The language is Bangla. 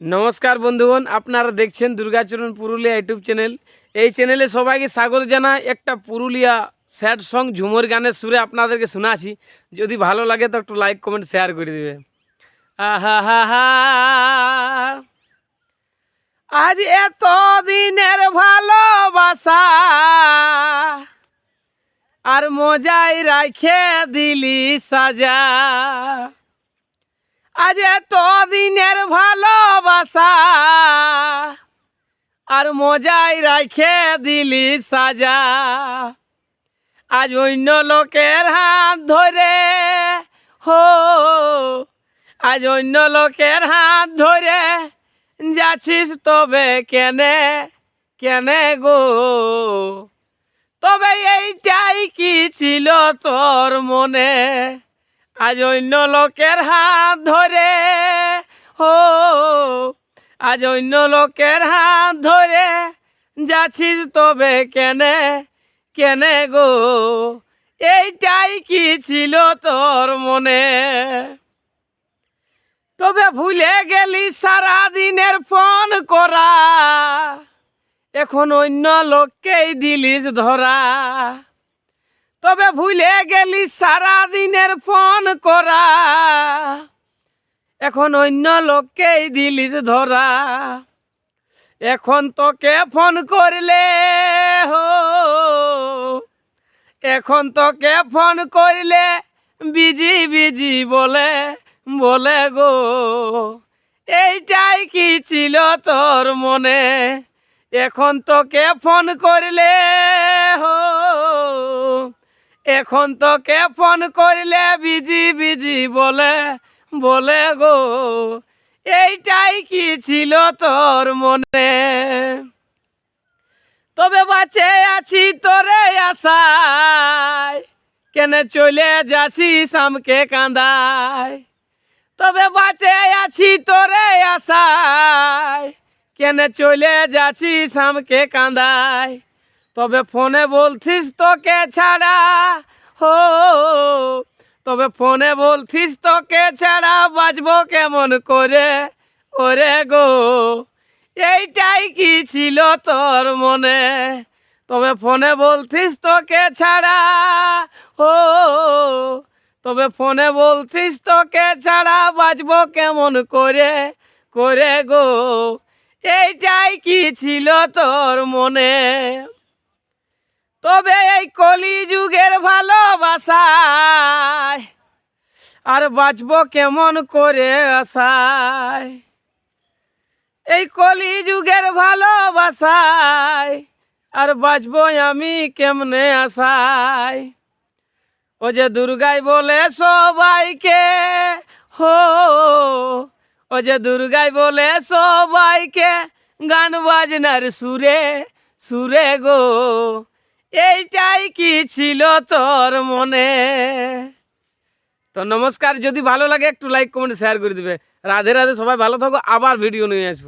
নমস্কার বন্ধুগণ, আপনারা দেখছেন দুর্গাচরণ পুরুলিয়া ইউটিউব চ্যানেল। এই চ্যানেলে সবাইকে স্বাগত জানাই। একটা পুরুলিয়া স্যাড সং ঝুমর গানের সুরে আপনাদেরকে শোনাছি যদি ভালো লাগে তো একটু লাইক কমেন্ট শেয়ার করে দেবে। আহা, হা হা। আজ এত দিনের ভালোবাসা আর মজাই রাখে দিলি সাজা। আজ এত দিনের ভালোবাসা। আর মজাই রাখে দিলি সাজা। আজ অন্য লোকের হাত ধরে, হো। আজ অন্য লোকের হাত ধরে যাচ্ছিস তবে কেনে কেনে গো? তবে এইটাই কি ছিল তোর মনে? আজ অন্য লোকের হাত ধরে, হো, আজ অন্য লোকের হাত ধরে, যাচ্ছিস তবে কেনে কেনে গো? এইটাই কি ছিল তোর মনে? তবে ভুলে গেলি সারা দিনের ফোন করা, এখন অন্য লোককেই দিলিস ধরা। তবে ভুলে গেলি সারা দিনের ফোন করা। এখন অন্য লোককেই দিলিস ধরা। এখন তোকে ফোন করলে হো। এখন তোকে ফোন করলে বিজি বিজি বলে বলে গো। এইটাই কি ছিল তোর মনে? এখন তোকে ফোন করলে হো। এখন তোকে ফোন করলে বিজি বিজি বলে বলে গো, এইটাই কি ছিল তোর মনে? তবে বাঁচে আছি তোরে আশায়, কেন চলে যাছিস আমকে কান্দায়। তবে বাঁচে আছি তোরে আশায়, কেন চলে যাছিস আমকে কান্দায়। তবে ফোনে বলছিস তোকে ছাড়া, হো, তবে ফোনে বলছিস তোকে ছাড়া বাঁচবো কেমন করে? ওরে গো, এইটাই কি ছিল তোর মনে? তবে ফোনে বলছিস তোকে ছাড়া, হো, তবে ফোনে বলছিস তোকে ছাড়া বাঁচবো কেমন করে? করে গো, এইটাই কি ছিল তোর মনে? তবে এই কলি যুগের ভালোবাসায় আর বাঁচবো কেমন করে আশায়? এই কলি যুগের ভালোবাসায় আর বাঁচবো আমি কেমনে আশায়? ও যে দুর্গাই বলে সবাইকে, হো, ও যে দুর্গাই বলে সবাইকে গান বাজনার সুরে সুরে গো। এইটাই কি ছিল তোর মনে? তো নমস্কার, যদি ভালো লাগে একটু লাইক কমেন্ট শেয়ার করে দিবে। রাধে রাধে, সবাই ভালো থাকো, আবার ভিডিও নিয়ে আসব।